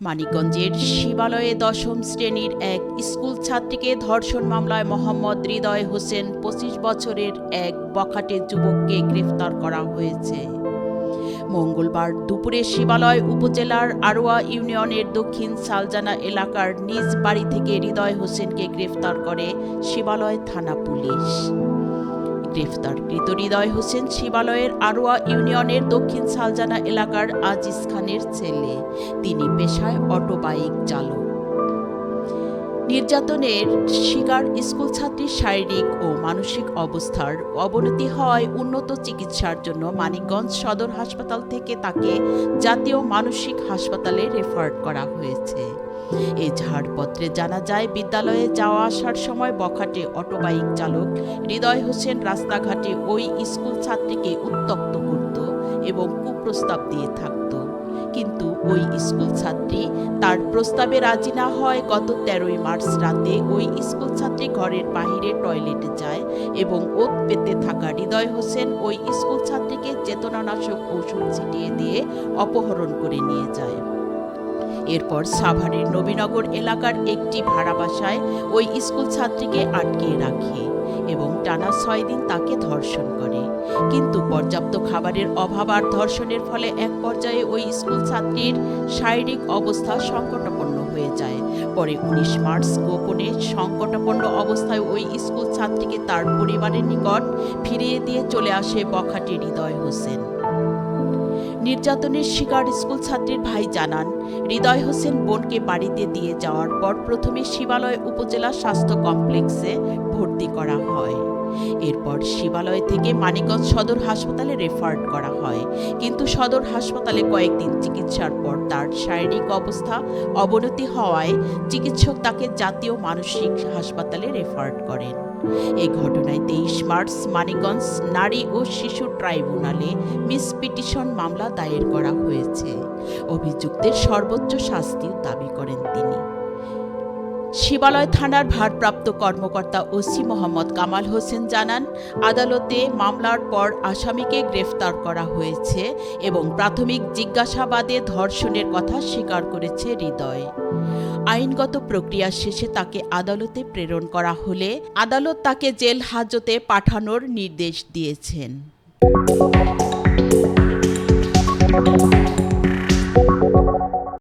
মানিকগঞ্জের শিবালয়ে দশম শ্রেণির এক স্কুল ছাত্রীকে ধর্ষণ মামলায় মোহাম্মদ হৃদয় হোসেন পঁচিশ বছরের এক বখাটে যুবককে গ্রেফতার করা হয়েছে। মঙ্গলবার দুপুরে শিবালয় উপজেলার আরোয়া ইউনিয়নের দক্ষিণ সালজানা এলাকার নিজ বাড়ি থেকে হৃদয় হোসেনকে গ্রেফতার করে শিবালয় থানা পুলিশ। গ্রেফতারকৃত হৃদয় হোসেন শিবালয়ের আরোয়া ইউনিয়নের দক্ষিণ সালজানা এলাকার আজিজ খানের ছেলে। তিনি পেশায় অটোবাইক চালক। নির্যাতনের শিকার স্কুল ছাত্রীর শারীরিক ও মানসিক অবস্থার অবনতি হওয়ায় উন্নত চিকিৎসার জন্য মানিকগঞ্জ সদর হাসপাতাল থেকে তাকে জাতীয় মানসিক হাসপাতালে রেফার করা হয়েছে। এই ছাড়পত্রে জানা যায়, বিদ্যালয়ে যাওয়া আসার সময় বখাটে অটোবাইক চালক হৃদয় হোসেন রাস্তাঘাটে ওই স্কুল ছাত্রীকে উত্তক্ত করত এবং কুপ্রস্তাব দিয়ে থাকত। কিন্তু ওই স্কুল ছাত্রী। তার প্রস্তাবে রাজি না হয় গত তেরোই মার্চ রাতে ওই স্কুল ছাত্রী ঘরের বাহিরে টয়লেটে যায় এবং ওত পেতে থাকা হৃদয় হোসেন ওই স্কুল ছাত্রীকে চেতনানাশক ঔষধ ছিটিয়ে দিয়ে অপহরণ করে নিয়ে যায়। এরপর সাভারের নবীনগর এলাকার একটি ভাড়া বাসায় ওই স্কুল ছাত্রীকে আটকে রাখে এবং টানা ছয় দিন তাকে ধর্ষণ করে। কিন্তু পর্যাপ্ত খাবারের অভাব আর ধর্ষণের ফলে এক পর্যায়ে ওই স্কুল ছাত্রীর শারীরিক অবস্থা সংকটাপন্ন হয়ে যায়। পরে উনিশ মার্চ গোপনে সংকটাপন্ন অবস্থায় ওই স্কুল ছাত্রীকে তার পরিবারের নিকট ফিরিয়ে দিয়ে চলে আসে বখাটি হৃদয় হোসেন। নির্যাতনের শিকার স্কুল ছাত্রীর ভাই জানান, হৃদয় হোসেন বোনকে বাড়িতে দিয়ে যাওয়ার পর প্রথমে শিবালয় উপজেলা স্বাস্থ্য কমপ্লেক্সে ভর্তি করা হয়। এরপর শিবালয় থেকে মানিকগঞ্জ সদর হাসপাতালে রেফার করা হয়। কিন্তু সদর হাসপাতালে কয়েকদিন চিকিৎসার পর তার শারীরিক অবস্থা অবনতি হওয়ায় চিকিৎসক তাকে জাতীয় মানসিক হাসপাতালে রেফার করেন। এই ঘটনায় তেইশ মার্চ মানিকগঞ্জ নারী ও শিশু ট্রাইব্যুনালে মিস পিটিশন মামলা দায়ের করা হয়েছে। অভিযুক্তের সর্বোচ্চ শাস্তিও দাবি করেন তিনি। শিবালয় থানার ভারপ্রাপ্ত কর্মকর্তা ওসি মোহাম্মদ কামাল হোসেন জানান, আদালতে মামলার পর আসামিকে গ্রেফতার করা হয়েছে এবং প্রাথমিক জিজ্ঞাসাবাদে ধর্ষণের কথা স্বীকার করেছে হৃদয়। আইনগত প্রক্রিয়া শেষে তাকে আদালতে প্রেরণ করা হলে আদালত তাকে জেল হাজতে পাঠানোর নির্দেশ দিয়েছেন।